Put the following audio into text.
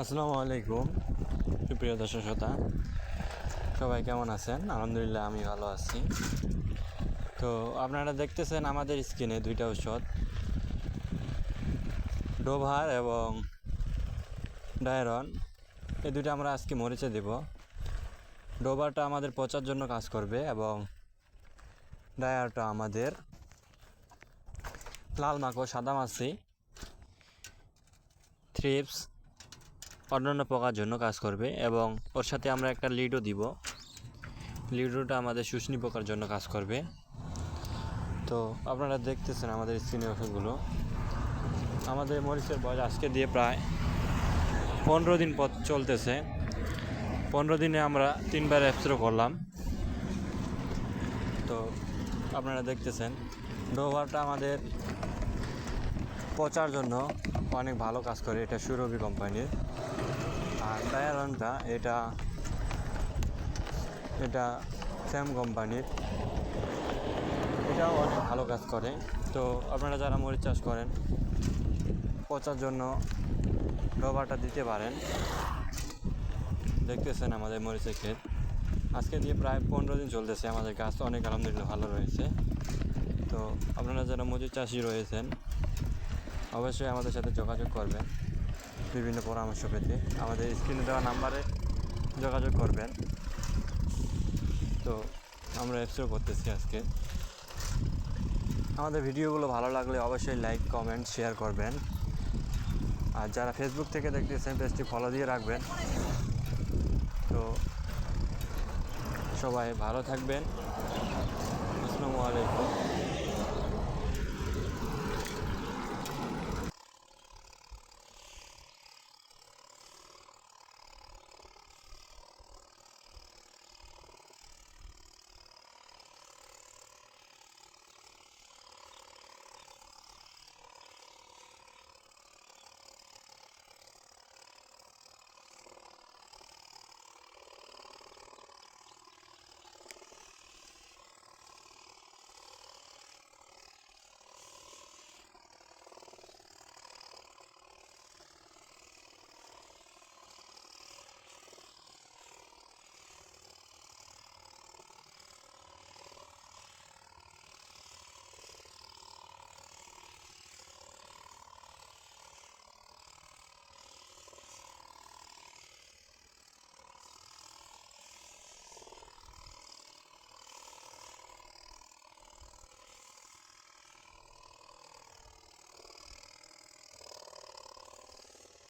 আসসালামু আলাইকুম, সুপ্রিয় দর্শক শ্রোতা। সবাই কেমন আছেন? আলহামদুলিল্লাহ, আমি ভালো আছি। তো আপনারা দেখতেছেন আমাদের স্কিনে দুইটা ঔষধ, ডোভার এবং ডায়রন। এই দুইটা আমরা আজকে মরিচে দেব। ডোভারটা আমাদের পচার জন্য কাজ করবে এবং ডায়ারটা আমাদের লাল মাকড় সাদা মাছি, থ্রিপস অন্যান্য পোকার জন্য কাজ করবে এবং ওর সাথে আমরা একটা লিডও দিব। লিডোটা আমাদের শুষ্নি পোকার জন্য কাজ করবে। তো আপনারা দেখতেছেন আমাদের স্ক্রিনের ওষুধগুলো। আমাদের মরিচের বয়স আজকে দিয়ে প্রায় পনেরো দিন পথ চলতেছে। পনেরো দিনে আমরা তিনবার অ্যাপসরো করলাম। তো আপনারা দেখতেছেন ডোভারটা আমাদের পচার জন্য অনেক ভালো কাজ করে এটা সুরভি কোম্পানির। আর ডায়ারনটা এটা এটা স্যাম কোম্পানির। এটাও অনেক ভালো কাজ করে। তো আপনারা যারা মরিচ চাষ করেন, পচার জন্য ডবারটা দিতে পারেন। দেখতেছেন আমাদের মরিচের ক্ষেত। আজকে দিয়ে প্রায় পনেরো দিন চলতেছে আমাদের গাছ। তো অনেক আলহামদুলিল্লাহ ভালো রয়েছে। তো আপনারা যারা মজুর চাষি রয়েছেন অবশ্যই আমাদের সাথে যোগাযোগ করবেন বিভিন্ন পরামর্শ পেতে। আমাদের স্ক্রিনে দেওয়া নাম্বারে যোগাযোগ করবেন। তো আমরা এক্সপ্রো করতেছি আজকে। আমাদের ভিডিওগুলো ভালো লাগলে অবশ্যই লাইক কমেন্ট শেয়ার করবেন। আর যারা ফেসবুক থেকে দেখতেছেন পেজটি ফলো দিয়ে রাখবেন। তো সবাই ভালো থাকবেন। আসসালামু আলাইকুম।